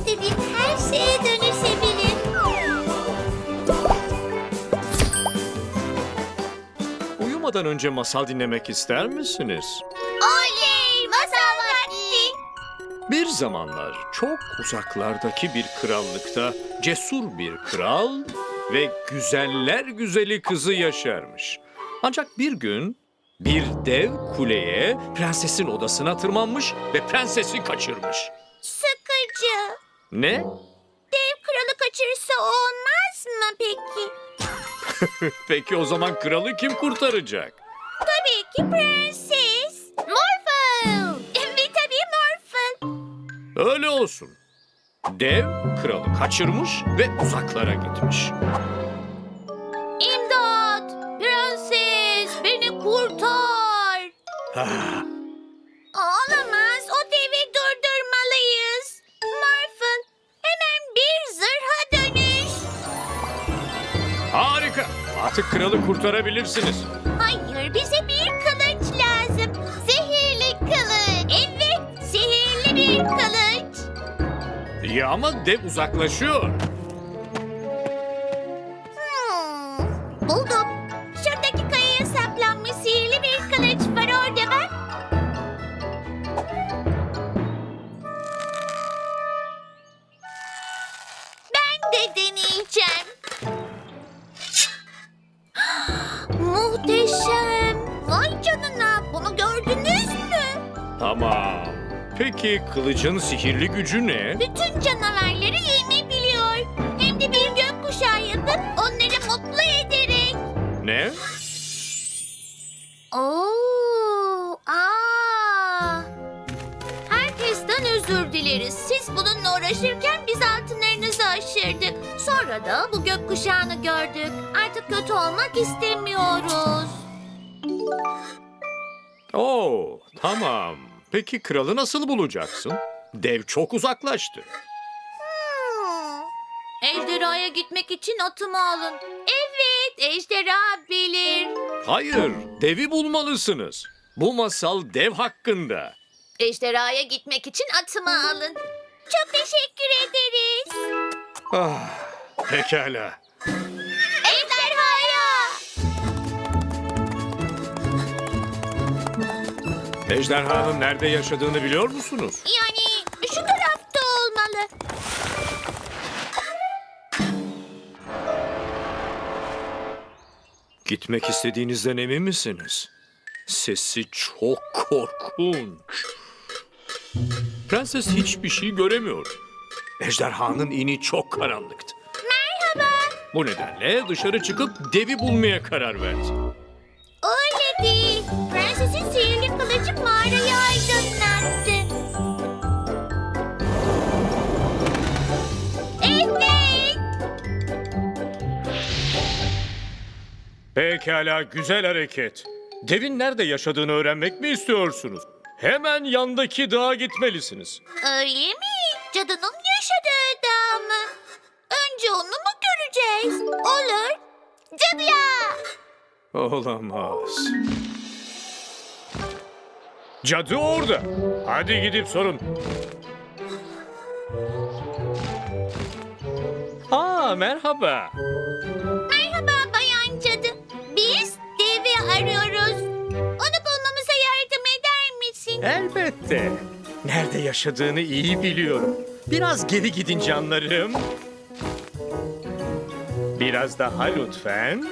istediğin her şeye dönüşebilir. Uyumadan önce masal dinlemek ister misiniz? Oley! Masal vakti. Bir zamanlar çok uzaklardaki bir krallıkta cesur bir kral ve güzeller güzeli kızı yaşarmış. Ancak bir gün bir dev kuleye prensesin odasına tırmanmış ve prensesi kaçırmış. Sıkıcı. Ne? Dev kralı kaçırırsa olmaz mı peki? Peki o zaman kralı kim kurtaracak? Tabii ki prenses. Morphle. Ve tabii Morphle. Öyle olsun. Dev kralı kaçırmış ve uzaklara gitmiş. İmdat! Prenses beni kurtar. Artık kralı kurtarabilirsiniz. Hayır bize bir kılıç lazım. Zehirli kılıç. Evet zehirli bir kılıç. Ya ama dev uzaklaşıyor. Tamam. Peki kılıcın sihirli gücü ne? Bütün canavarları yenebiliyor. Hem de bir gökkuşağı yapıp onları mutlu ederek. Ne? Oo, aa. Herkesten özür dileriz. Siz bununla uğraşırken biz altınlarınızı aşırdık. Sonra da bu gökkuşağını gördük. Artık kötü olmak istemiyoruz. Oo, tamam. Peki kralı nasıl bulacaksın? Dev çok uzaklaştı. Ejderhaya gitmek için atımı alın. Evet, ejderha bilir. Hayır, devi bulmalısınız. Bu masal dev hakkında. Ejderhaya gitmek için atımı alın. Çok teşekkür ederiz. Ah, pekala. Ejderhanın nerede yaşadığını biliyor musunuz? Yani şu tarafta olmalı. Gitmek istediğinizden emin misiniz? Sesi çok korkunç. Prenses hiçbir şey göremiyor. Ejderhanın ini çok karanlıktı. Merhaba. Bu nedenle dışarı çıkıp devi bulmaya karar verdi. Pekala güzel hareket. Devin nerede yaşadığını öğrenmek mi istiyorsunuz? Hemen yandaki dağa gitmelisiniz. Öyle mi? Cadının yaşadığı dağ mı? Önce onu mu göreceğiz? Olur. Cadıya. Olamaz. Cadı orada. Hadi gidip sorun. Aa merhaba. Arıyoruz. Onu bulmamıza yardım eder misin? Elbette. Nerede yaşadığını iyi biliyorum. Biraz geri gidin canlarım. Biraz daha lütfen.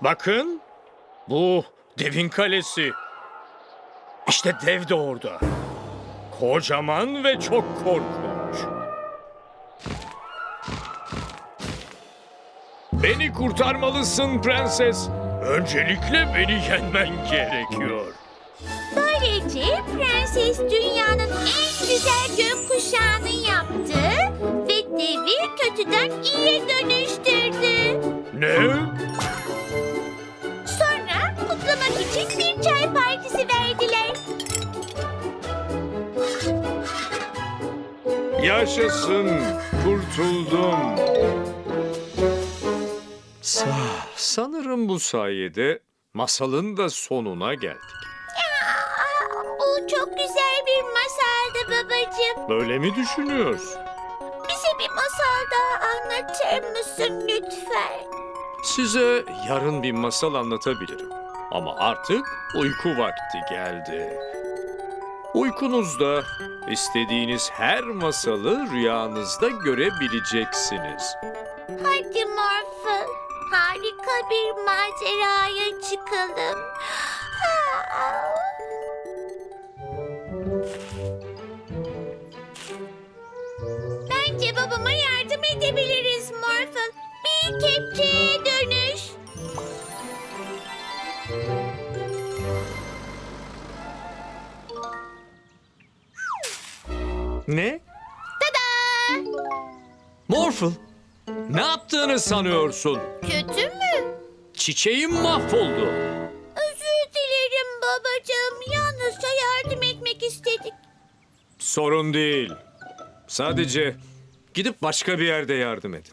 Bakın, bu devin kalesi. İşte dev de orada. Kocaman ve çok korkunç. Beni kurtarmalısın prenses. Öncelikle beni yenmen gerekiyor. Böylece prenses dünyanın en güzel gökkuşağını yaptı ve devi kötüden iyiye dönüştürdü. Ne? Yaşasın, kurtuldum. Sa sanırım bu sayede masalın da sonuna geldik. Aa, bu çok güzel bir masaldı babacığım. Böyle mi düşünüyorsun? Bize bir masal daha anlatır mısın lütfen? Size yarın bir masal anlatabilirim. Ama artık uyku vakti geldi. Uykunuzda istediğiniz her masalı rüyanızda görebileceksiniz. Hadi Morphle, harika bir maceraya çıkalım. Bence babama yardım edebiliriz Morphle. Bir kepçeye dönüş. Ne? Tada! Morphle, ne yaptığını sanıyorsun? Kötü mü? Çiçeğim mahvoldu. Özür dilerim babacığım. Yalnızca yardım etmek istedik. Sorun değil. Sadece gidip başka bir yerde yardım edin.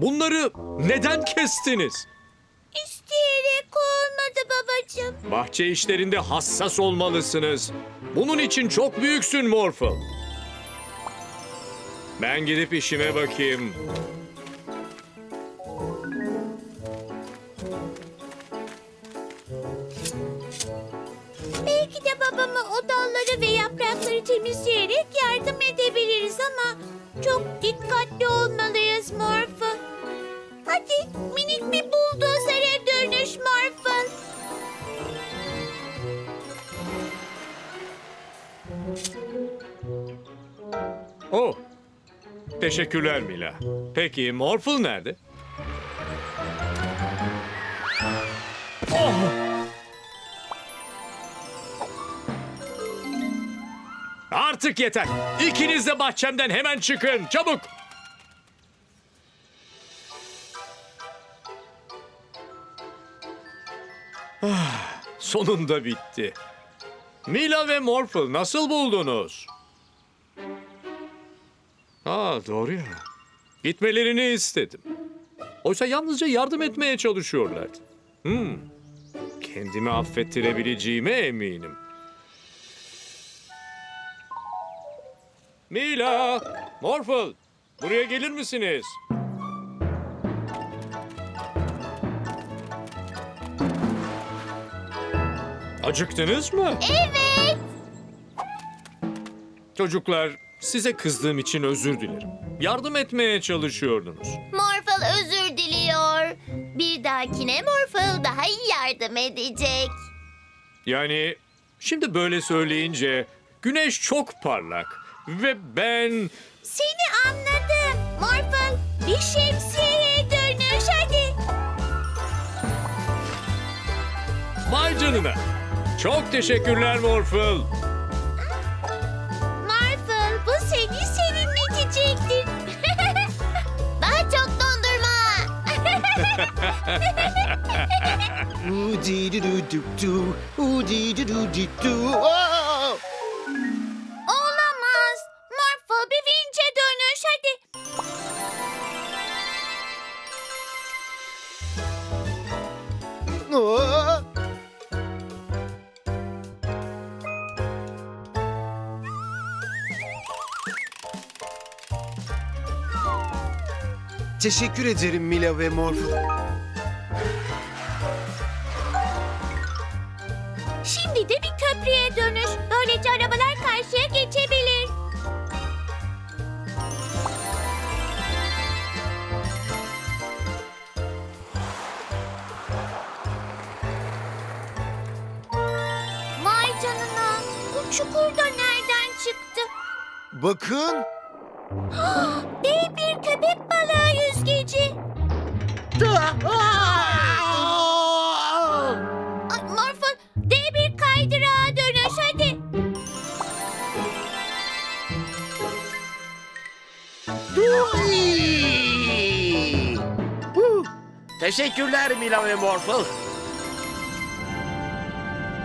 Bunları neden kestiniz? İsteyerek olmadı babacığım. Bahçe işlerinde hassas olmalısınız. Bunun için çok büyüksün Morphle. Ben gidip işime bakayım. Belki de babama o dalları ve yaprakları temizleyerek yardım edebiliriz ama çok dikkatli olmalıyız Morphle. Hadi minik bir buldozere dönüş Morphle. Oh, teşekkürler Mila. Peki Morphle nerede? Oh! Artık yeter. İkiniz de bahçemden hemen çıkın. Çabuk. Sonunda bitti. Mila ve Morphle nasıl buldunuz? Ha doğru ya. Gitmelerini istedim. Oysa yalnızca yardım etmeye çalışıyorlardı. Hmm. Kendimi affettirebileceğime eminim. Mila, Morphle, buraya gelir misiniz? Acıktınız mı? Evet. Çocuklar, size kızdığım için özür dilerim. Yardım etmeye çalışıyordunuz. Morphle özür diliyor. Bir dahakine Morphle daha iyi yardım edecek. Yani şimdi böyle söyleyince güneş çok parlak ve ben Seni anladım. Morphle bir şemsiyeye dönüş hadi. vay canına. Çok teşekkürler Morphle. Marvel bu seni serinletecektir. Daha çok dondurma. Olamaz. Marvel bir vinçe dönüş hadi. Aa! Teşekkür ederim Mila ve Morph. Şimdi de bir köprüye dönüş. Böylece arabalar karşıya geçebilir. Vay canına. Bu çukur da nereden çıktı? Bakın. Teşekkürler Mila ve Morphle.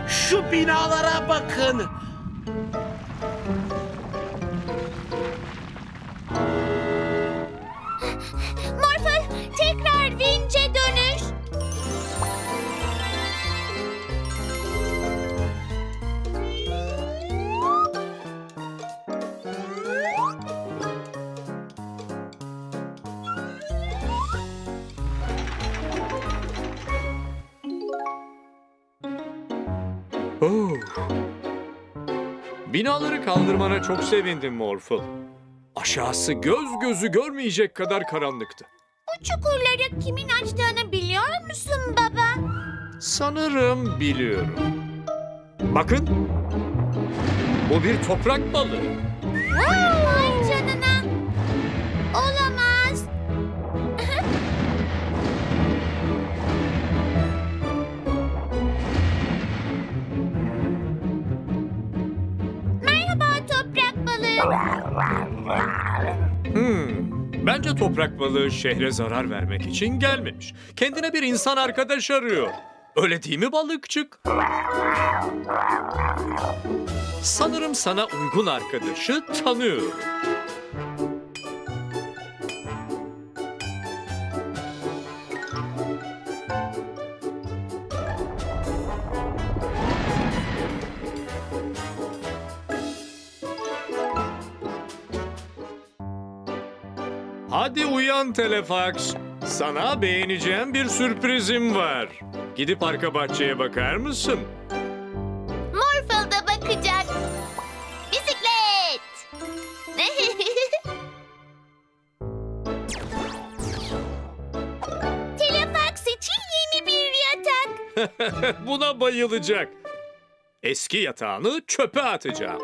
Şu binalara bakın. Kaldırmana çok sevindim Morphle. Aşağısı göz gözü görmeyecek kadar karanlıktı. Bu çukurları kimin açtığını biliyor musun baba? Sanırım biliyorum. Bakın. Bu bir toprak balığı. Vay Hmm. Bence toprak balığı şehre zarar vermek için gelmemiş. Kendine bir insan arkadaş arıyor. Öyle değil mi balıkçık? Sanırım sana uygun arkadaşı tanıyorum. Uyan Telefax. Sana beğeneceğim bir sürprizim var. Gidip arka bahçeye bakar mısın? Morphle da bakacak. Bisiklet. Telefax için yeni bir yatak. Buna bayılacak. Eski yatağını çöpe atacağım.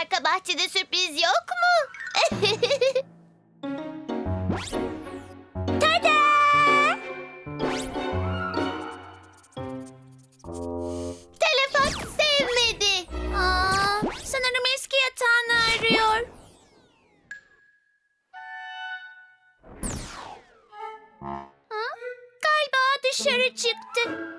Arka bahçede sürpriz yok mu? Tada! Telefon sevmedi. Aa, sanırım eski yatağını arıyor. Ha? Galiba dışarı çıktı.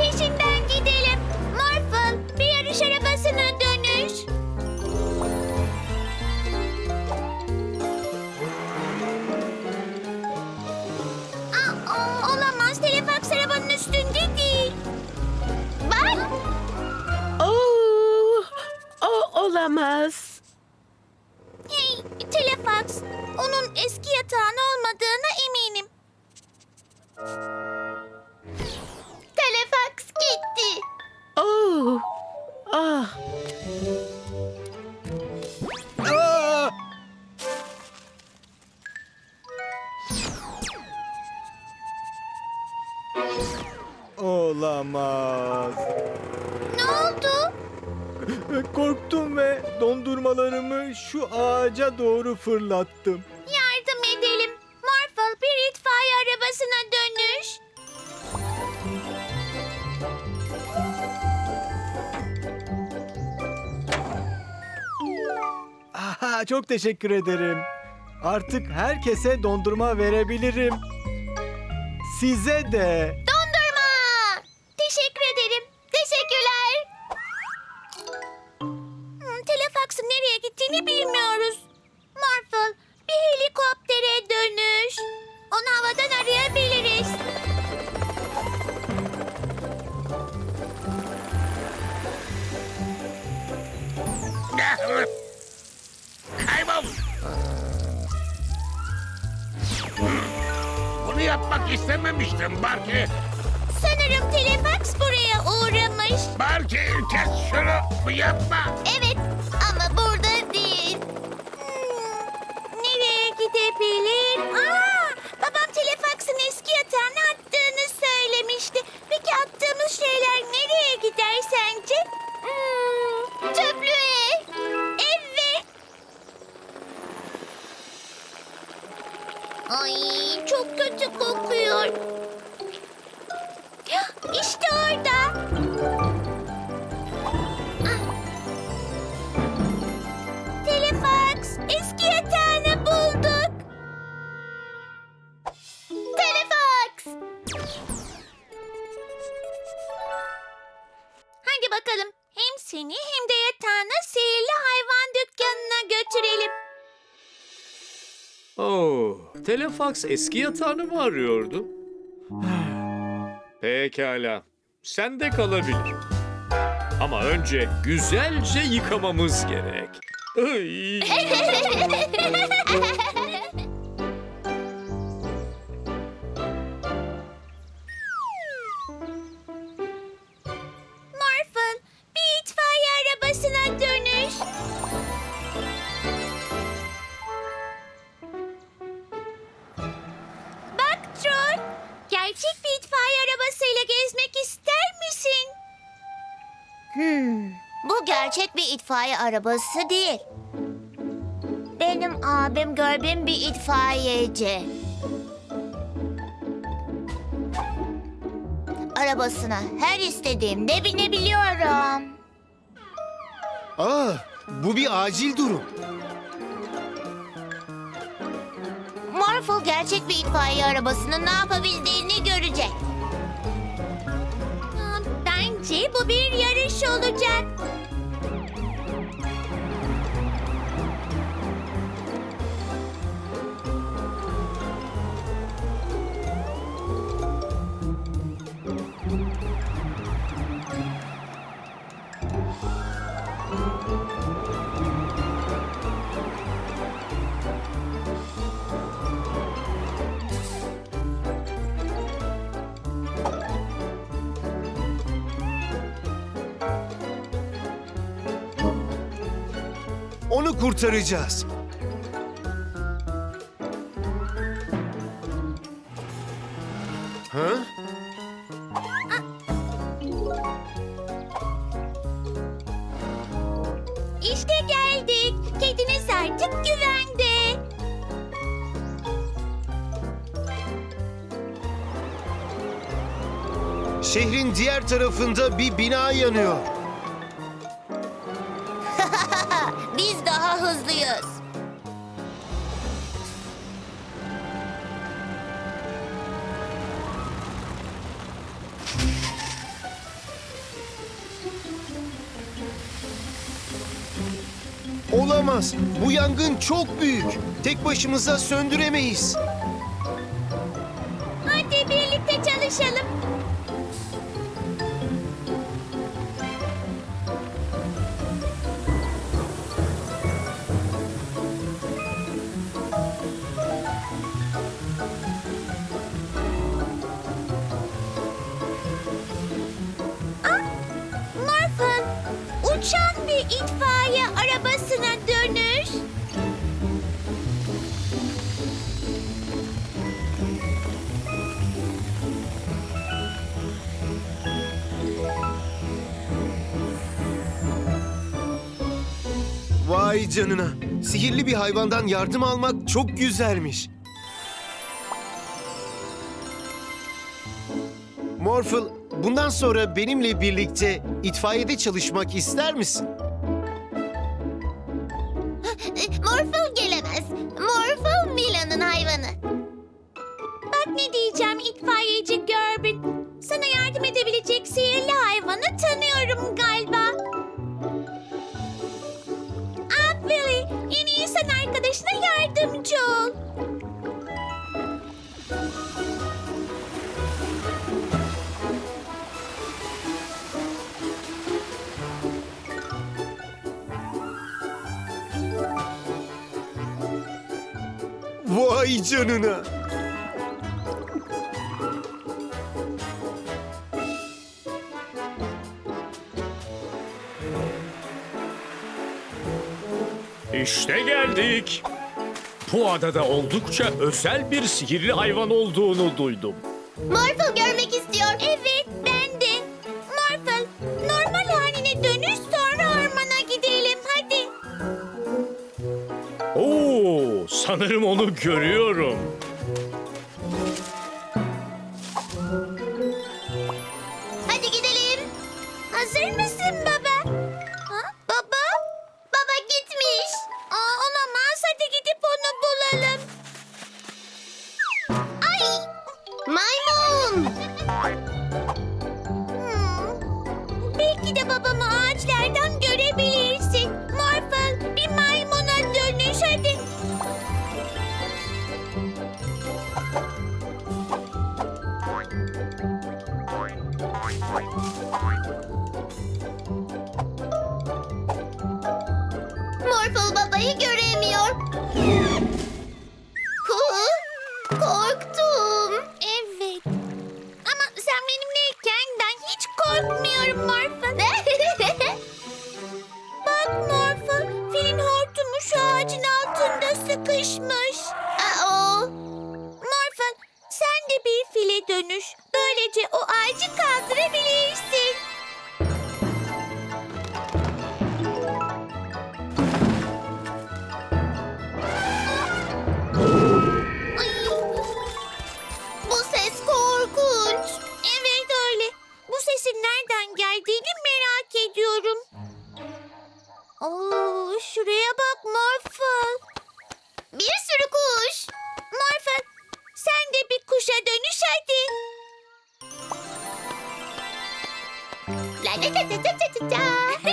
Peşinden gidelim. Morphle, bir yarış arabasına dönüş. Aa, olamaz. Telefax arabanın üstünde değil. Bak. Oh, o olamaz. Olamaz. Ne oldu? Korktum ve dondurmalarımı şu ağaca doğru fırlattım. Yardım edelim. Morphle bir itfaiye arabasına dönüş. Aha, çok teşekkür ederim. Artık herkese dondurma verebilirim. Size de. Kaybol. Bunu yapmak istememiştim Barky. Sanırım Telefax buraya uğramış. Belki kes şunu yapma. Evet ama burada değil. Hmm, nereye gidebilir? Aa, çok kötü kokuyor. İşte orada. Telefax, eski yatağını bulduk. Telefax. Hadi bakalım. Hem seni hem de yatağını Telefax eski yatağını mı arıyordu? Pekala, sen de kalabilir. Ama önce güzelce yıkamamız gerek. Ay. arabası değil. Benim abim Görbin bir itfaiyeci. Arabasına her istediğimde binebiliyorum. Aa, bu bir acil durum. Morphle gerçek bir itfaiye arabasının ne yapabildiğini görecek. Bence bu bir yarış olacak. Onu kurtaracağız. Ha? İşte geldik. Kediniz artık güvende. Şehrin diğer tarafında bir bina yanıyor. Olamaz. Bu yangın çok büyük. Tek başımıza söndüremeyiz. Hadi birlikte çalışalım. Canına. Sihirli bir hayvandan yardım almak çok güzelmiş. Morphle, bundan sonra benimle birlikte itfaiyede çalışmak ister misin? Morphle gelemez. Morphle Mila'nın hayvanı. Bak ne diyeceğim itfaiyeci Görbün. Sana yardım edebilecek sihirli hayvanı tanıyorum galiba. Arkadaşına yardımcı ol. Vay canına. İşte geldik. Bu adada oldukça özel bir sihirli hayvan olduğunu duydum. Morphle görmek istiyor. Evet ben de. Morphle normal haline dönüş sonra ormana gidelim hadi. Oo, sanırım onu görüyorum. Morphle babayı göremiyor. La la la la la la la. Şimdi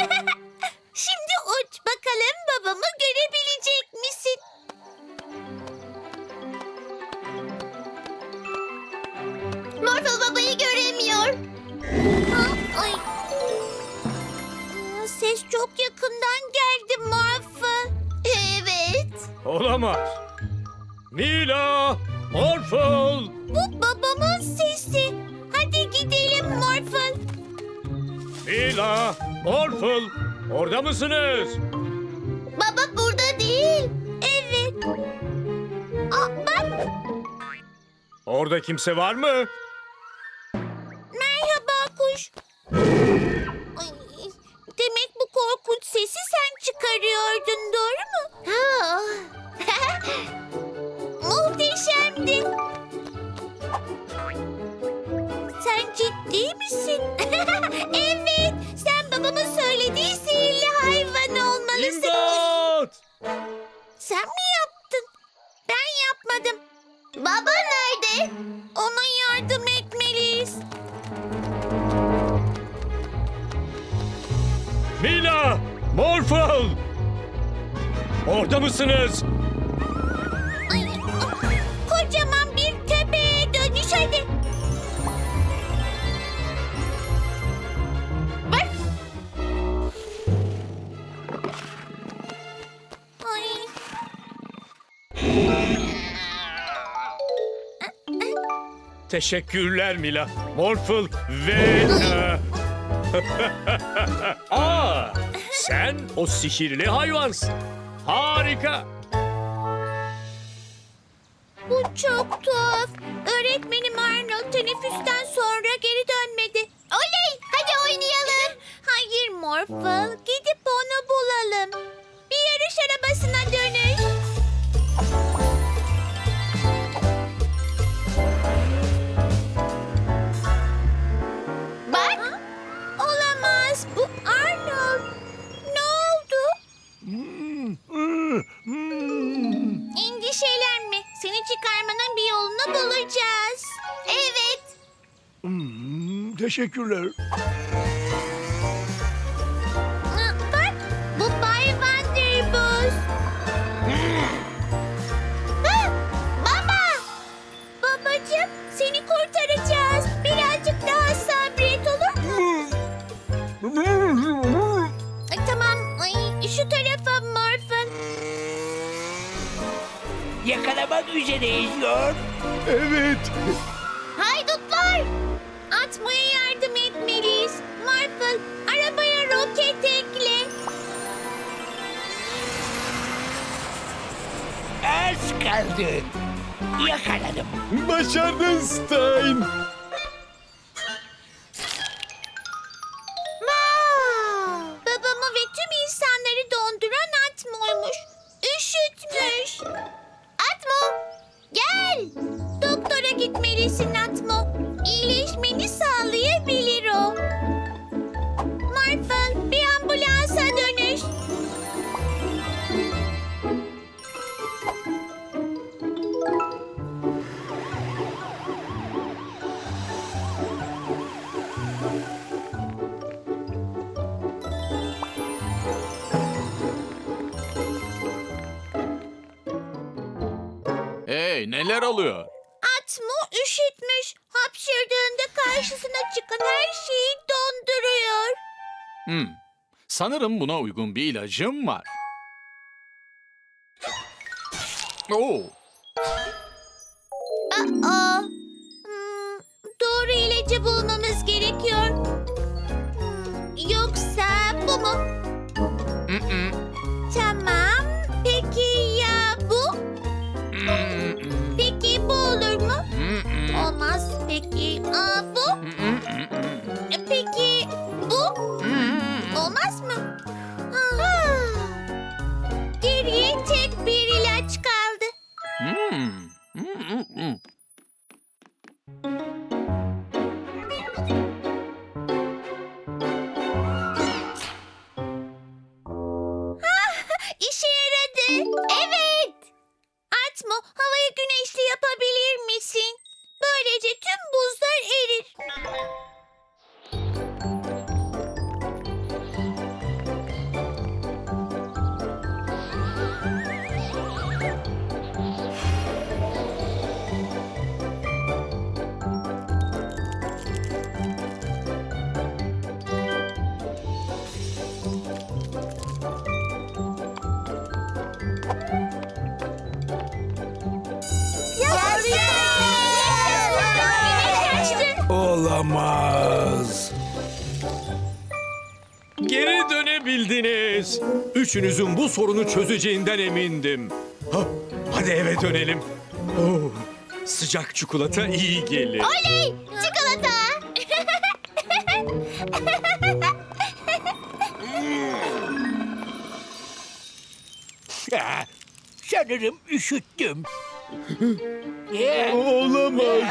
Orada mısınız? Baba burada değil. Evet. Aa, bak Orada kimse var mı? merhaba kuş. Teşekkürler Mila, Morphle ve... Aa, sen o sihirli hayvansın. Harika. Bu çok tuhaf. Öğretmenim Arnold teneffüsten sonra geri dönmedi. Oley! Hadi oynayalım. Hayır Morphle. Gidip onu bulalım. Bir yarış arabasına dönüş. Bulacağız. Evet. Teşekkürler. Aa, Bak bu Bay Vanderbos. Ha, Baba. Babacığım seni kurtaracağız. Birazcık daha sabret olur mu? Ay, tamam. Ay, şu tarafa Morphin. Yakalamak üzereyiz Lord. Evet. Haydutlar! Atmaya yardım etmeliyiz. Marfil, arabaya roket ekle. Az kaldı. Yakaladım. Başardın Stein. Doktora gitmelisin Atmo. İyileşmeni sağlayabilir Hey neler oluyor? Atmo üşütmüş. Hapşırdığında karşısına çıkan her şeyi donduruyor. Hmm. Sanırım buna uygun bir ilacım var. Oo, Aa, hmm, doğru ilacı bulmamız gerekiyor. Hmm, Yoksa bu mu? mm-mm, Tamam. Olmaz. Peki Olamaz. Geri dönebildiniz. Üçünüzün bu sorunu çözeceğinden emindim. Ha, hadi eve dönelim. Oh, sıcak çikolata iyi gelir. Oley! Çikolata! Ah, Sanırım üşüttüm. Olamaz.